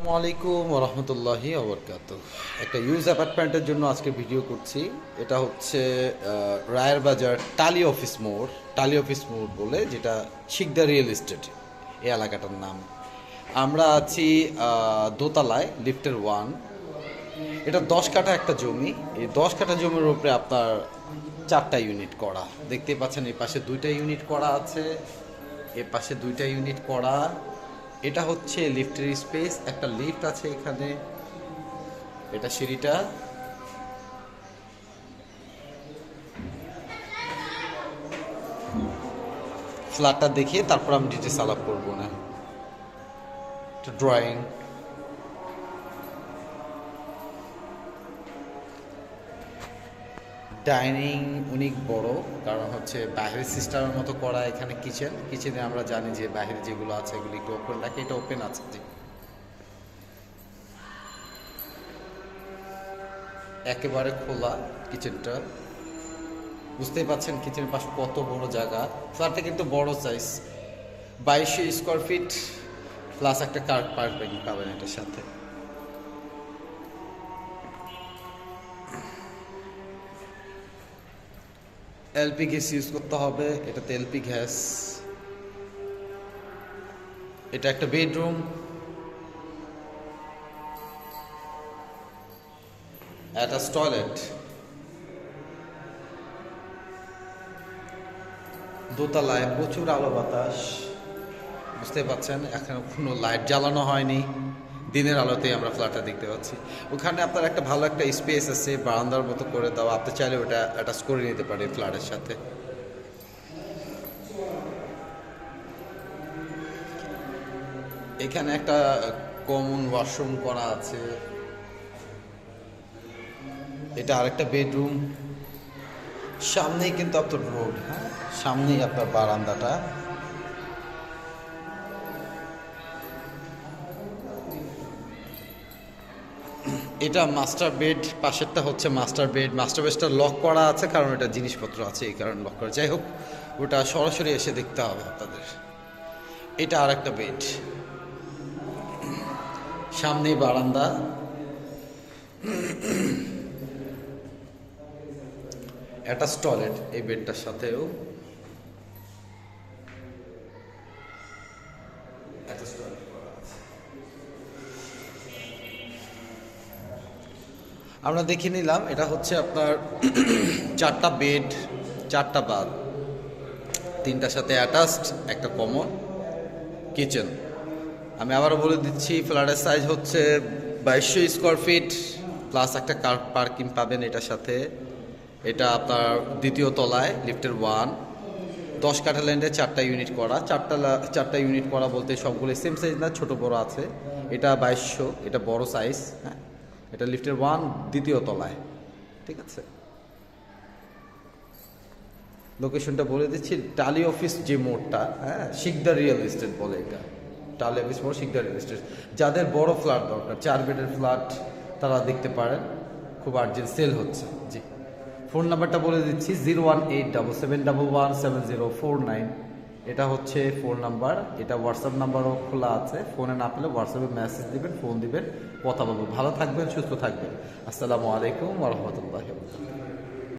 আসসালামু আলাইকুম রহমতুল্লাহি আবরকাত একটা ইউজ অ্যাপার্টমেন্টের জন্য আজকে ভিডিও করছি। এটা হচ্ছে রায়ের বাজার টালি অফিস মোড়। টালি অফিস মোড় বলে যেটা শিকদা রিয়েল এস্টেট এই এলাকাটার নাম। আমরা আছি দোতলায়, লিফটের ওয়ান। এটা দশ কাঠা একটা জমি। এই দশ কাঠা জমির উপরে আপনার চারটা ইউনিট করা। দেখতে পাচ্ছেন এই পাশে দুইটা ইউনিট করা আছে, এ পাশে দুইটা ইউনিট করা। এটা হচ্ছে লিফটের স্পেস একটা লিফট আছে এখানে। এটা সিঁড়িটা। ফ্ল্যাটটা দেখিয়ে তারপর আমি ডিটেলস আলাপ করব না। ড্রয়িং ডাইনিং অনেক বড়, কারণ হচ্ছে বাইরের সিস্টেমের মতো করা এখানে কিচেন। কিচেনে আমরা জানি যে বাইরে যেগুলো আছে এগুলো একটু ওপেন রাখে, এটা ওপেন আছে, জি। একেবারে খোলা কিচেনটা। বুঝতেই পাচ্ছেন কিচেনের পাশে কত বড় জায়গা। ফ্ল্যাটটা কিন্তু বড় সাইজ বাইশশো স্কোয়ার ফিট প্লাস একটা কার পার্কিং পাবেন এটার সাথে। এলপি গ্যাস ইউজ করতে হবে এটাতে এলপি গ্যাস। এটা একটা বেডরুম। Attach toilet. দোতলায় প্রচুর আলো বাতাস। বুঝতে পারছেন এখন কোনো লাইট জ্বালানো হয়নি। দিনের আলোতে আমরা ফ্ল্যাটটা দেখতে পাচ্ছি। ওখানে আপনার একটা ভালো একটা স্পেস আছে, বারান্দার মতো করে দেওয়া আপনি চাইলে ওটা অ্যাটাচ করে নিতে পারেন ফ্ল্যাটের সাথে। এখানে একটা কমন ওয়াশরুম করা আছে। এটা আরেকটা বেডরুম সামনেই কিন্তু আপনার রোড হ্যাঁ? সামনেই আপনার বারান্দাটা। এটা মাস্টার বেড পাশেরটা হচ্ছে মাস্টার বেড মাস্টার বেডটা লক করা আছে, কারণ এটা জিনিসপত্র আছে, এই কারণে লক করা। যাই হোক, ওটা সরাসরি এসে দেখতে হবে আপনাদের। এটা আর একটা বেড সামনেই বারান্দা। অ্যাটাচ টয়লেট এই বেডটার সাথেও। Attached toilet আমরা দেখে নিলাম, এটা হচ্ছে আপনার চারটা বেড চারটা বাদ তিনটার সাথে অ্যাটাচড একটা কমন কিচেন আমি আবারও বলে দিচ্ছি ফ্ল্যাটের সাইজ হচ্ছে বাইশশো স্কোয়ার ফিট প্লাস একটা কার পার্কিং পাবেন এটার সাথে। এটা আপনার দ্বিতীয় তলায় লিফটের ওয়ান দশ কাঠা ল্যান্ডে চারটা ইউনিট করা। চারটা চারটা ইউনিট করা বলতে সবগুলো সেম সাইজ না, ছোট বড় আছে। এটা বাইশশো, এটা বড় সাইজ হ্যাঁ। এটা লিফটের ওয়ান দ্বিতীয় তলায়। ঠিক আছে? লোকেশনটা বলে দিচ্ছি টালি অফিস যে মোড়টা হ্যাঁ শিকদার রিয়েল এস্টেট বলে এটা। টালি অফিস মোড় শিকদার রিয়েল এস্টেট যাদের বড় ফ্ল্যাট দরকার, চার বেডের ফ্ল্যাট তারা দেখতে পারেন, খুব আর্জেন্ট সেল হচ্ছে। জি। ফোন নাম্বারটা বলে দিচ্ছি zero one eight double seven double one seven zero four nine এটা হচ্ছে ফোন নাম্বার এটা হোয়াটসঅ্যাপ নাম্বারও খোলা আছে। ফোনে না পেলে হোয়াটসঅ্যাপে মেসেজ দিবেন ফোন দিবেন, কথা বলব ভালো থাকবেন, সুস্থ থাকবেন। আসসালামু আলাইকুম রহমতুল্লাহ